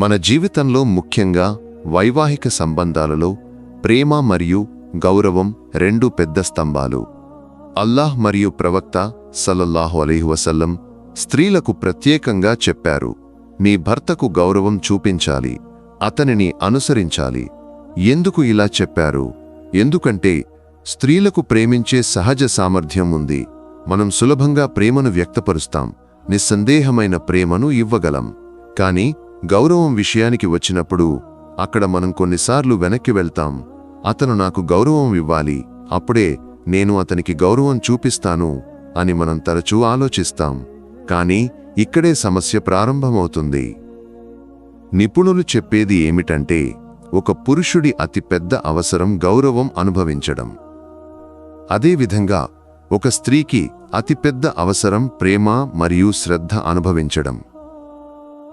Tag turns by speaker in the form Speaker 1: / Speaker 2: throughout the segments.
Speaker 1: మన జీవితంలో ముఖ్యంగా వైవాహిక సంబంధాలలో ప్రేమ మరియు గౌరవం రెండు పెద్ద స్తంభాలు. అల్లాహ్ మరియు ప్రవక్త సల్లల్లాహు అలీహువసల్లం స్త్రీలకు ప్రత్యేకంగా చెప్పారు మీ భర్తకు గౌరవం చూపించాలి అతనిని అనుసరించాలి. ఎందుకు ఇలా చెప్పారు? ఎందుకంటే స్త్రీలకు ప్రేమించే సహజ సామర్థ్యం ఉంది. మనం సులభంగా ప్రేమను వ్యక్తపరుస్తాం నిస్సందేహమైన ప్రేమను ఇవ్వగలం. కానీ గౌరవం విషయానికి వచ్చినప్పుడు అక్కడ మనం కొన్నిసార్లు వెనక్కి వెళ్తాం. అతను నాకు గౌరవం ఇవ్వాలి. అప్పుడే నేను అతనికి గౌరవం చూపిస్తాను అని మనం తరచూ ఆలోచిస్తాం. కానీ ఇక్కడే సమస్య ప్రారంభమవుతుంది. నిపుణులు చెప్పేది ఏమిటంటే ఒక పురుషుడి అతిపెద్ద అవసరం గౌరవం అనుభవించడం. అదేవిధంగా ఒక స్త్రీకి అతిపెద్ద అవసరం ప్రేమ మరియు శ్రద్ధ అనుభవించడం.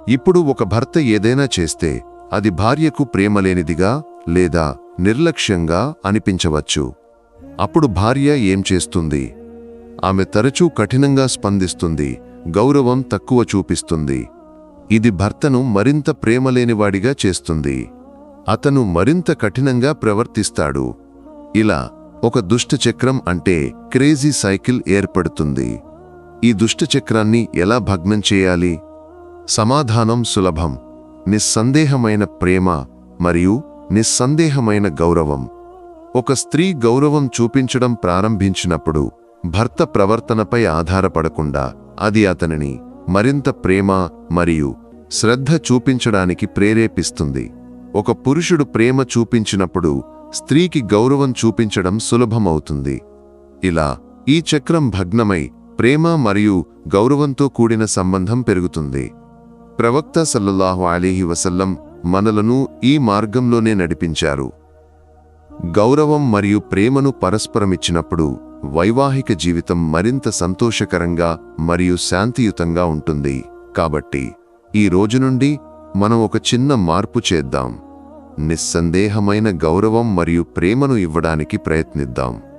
Speaker 1: ఇప్పుడు ఒక భర్త ఏదైనా చేస్తే అది భార్యకు ప్రేమలేనిదిగా లేదా నిర్లక్ష్యంగా అనిపించవచ్చు. అప్పుడు భార్య ఏం చేస్తుంది? ఆమె తరచూ కఠినంగా స్పందిస్తుంది గౌరవం తక్కువ చూపిస్తుంది. ఇది భర్తను మరింత ప్రేమలేనివాడిగా చేస్తుంది. అతను మరింత కఠినంగా ప్రవర్తిస్తాడు. ఇలా ఒక దుష్టచక్రం అంటే క్రేజీ సైకిల్ ఏర్పడుతుంది. ఈ దుష్టచక్రాన్ని ఎలా భగ్నం చేయాలి? సమాధానం సులభం. నిస్సందేహమైన ప్రేమ మరియు నిస్సందేహమైన గౌరవం. ఒక స్త్రీ గౌరవం చూపించడం ప్రారంభించినప్పుడు భర్త ప్రవర్తనపై ఆధారపడకుండా అది అతనిని మరింత ప్రేమ మరియు శ్రద్ధ చూపించడానికి ప్రేరేపిస్తుంది. ఒక పురుషుడు ప్రేమ చూపించినప్పుడు స్త్రీకి గౌరవం చూపించడం సులభమవుతుంది. ఇలా ఈ చక్రం భగ్నమై ప్రేమ మరియు గౌరవంతో కూడిన సంబంధం పెరుగుతుంది. ప్రవక్త సల్లల్లాహు అలీహి వసల్లం మనలను ఈ మార్గంలోనే నడిపించారు. గౌరవం మరియు ప్రేమను పరస్పరమిచ్చినప్పుడు వైవాహిక జీవితం మరింత సంతోషకరంగా మరియు శాంతియుతంగా ఉంటుంది. కాబట్టి ఈ రోజు నుండి మనం ఒక చిన్న మార్పు చేద్దాం. నిస్సందేహమైన గౌరవం మరియు ప్రేమను ఇవ్వడానికి ప్రయత్నిద్దాం.